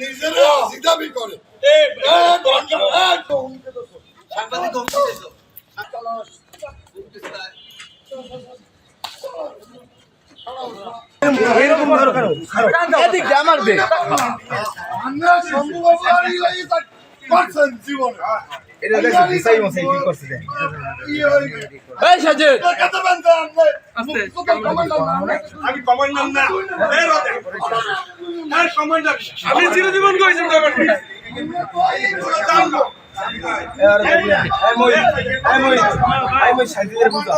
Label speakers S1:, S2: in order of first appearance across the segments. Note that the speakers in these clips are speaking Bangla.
S1: নিজেরে হাসি করে।
S2: এই
S1: এ গন্ডা এ তো হুমকে দিছো
S3: সাংবাদিক।
S4: এরকম ধরো কারও এদিক আমার বে
S1: আমরা শম্ভু বাবু আর জীবনে।
S4: এটা দেখো দিশাই মশাই কি করছে দেখ। এই সাজে
S1: দেখাতে পারেন তো আপনি নাম।
S2: আমি না আর
S5: চিরজীবন কইছি
S2: জানব
S4: এর বলিয়া এই মই এই মই এই মই সাজিদের বুঝা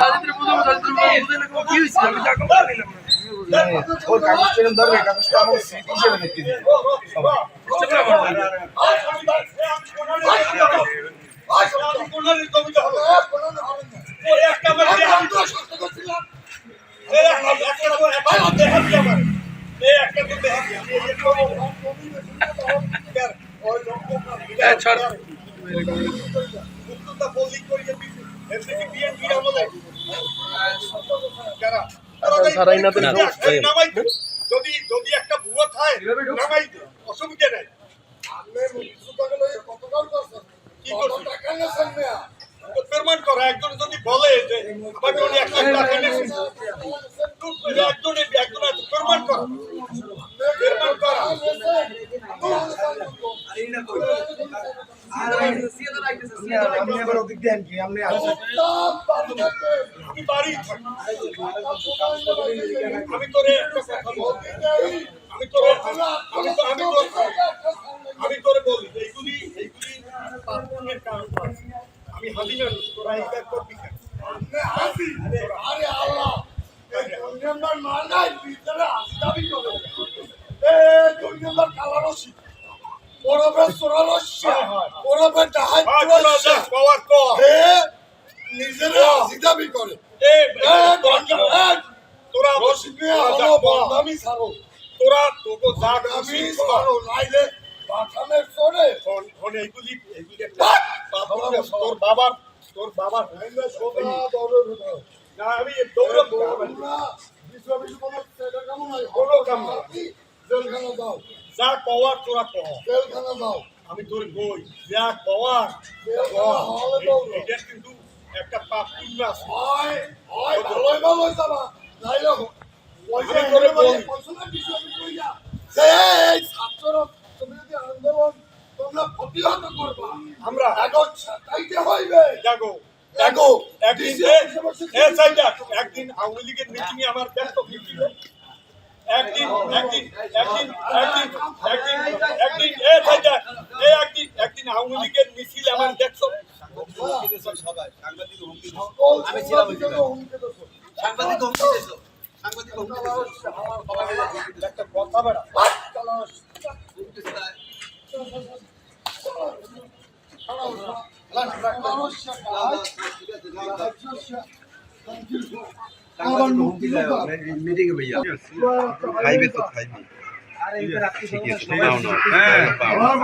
S5: রাজনীতির বুঝো রাজনীতির বুঝো না আমি যা কম নিলাম
S4: ওর কাগজ কিরম কাগজটা আমার স্মৃতি হিসেবে দেখতে
S2: যদি যদি একটা ভুয়া থাকে নামাই অসুবিধা নাই। প্রমাণ করা একজন যদি বলে যে আমাকে উনি এক লাখ টাকা নিয়েছে একজনে একজনে প্রমাণ করা। প্রমাণ আমি তোরে একটা কথা বলছি আমি তোরে আমি তো আমি তো আমি তোরে বলি এইগুলি এইগুলি পাপনের কারণ আমি হালি তোরা এইটা করবি কেন?
S1: আরে আল্লাহ। এই দুই নাই ভিতরে হাসি দাবি করে। এ দুই কালারসি। ওরবে চোরালস্যা ওরবে ডাহাই
S2: আর
S1: চোরালস্যা।
S2: তোরা পাওয়ার কম।
S1: হে নিজেরে হাসি দাবি করে। এ গন্ডা
S2: তোরা
S1: রশিদ মিয়া বদনামি ছাড়ো
S2: তোরা তোকে যা
S1: আমি
S2: খুশি
S1: ছাড়ো নাইলে বাথানের চোরে।
S2: ফোন এইগুলি এইগুলি তোর বাবার তোর বাবার
S1: দৌড়ে
S2: না আমি
S1: বিশ্ব কোনো
S2: কাম না।
S1: জেলখানা দাও।
S2: যা কওয়ার তোরা কহ
S1: জেলখানা দাও।
S2: আমি তোর বই। যা
S1: দৌড়ো
S2: এটা কিন্তু একটা পাপ পুণ্য আছে।
S1: হয় হয় ভালোই ভালোই যাবা। নাইলে ওই যে
S2: আমি তোরে বলি।
S1: পছন্দ বিশ্ব বিশ্ব ইয়া যে এই ছাত্র তুমি যদি আন্দোলন তোমরা প্রতিহত করবা।
S2: আমরা
S1: কাগজ ছাটাইতে হইবে।
S2: জাগো
S1: দেখো
S2: একদিন এ- এ একদিন আওয়ামী লীগের মিটিং এ আমার ব্যস্ত মিটিং একদিন একদিন একদিন একদিন একদিন একদিন এ সাইডা এ একদিন একদিন আওয়ামী লীগের মিছিল আমার দেখছ
S3: সবাই সাংবাদিক হুমকি
S1: আমি ছিলাম
S3: সাংবাদিক হুমকি
S6: মিটিং ভাইয়া খাইবে তো খাইবে ঠিক আছে নাও না হ্যাঁ।
S1: আমার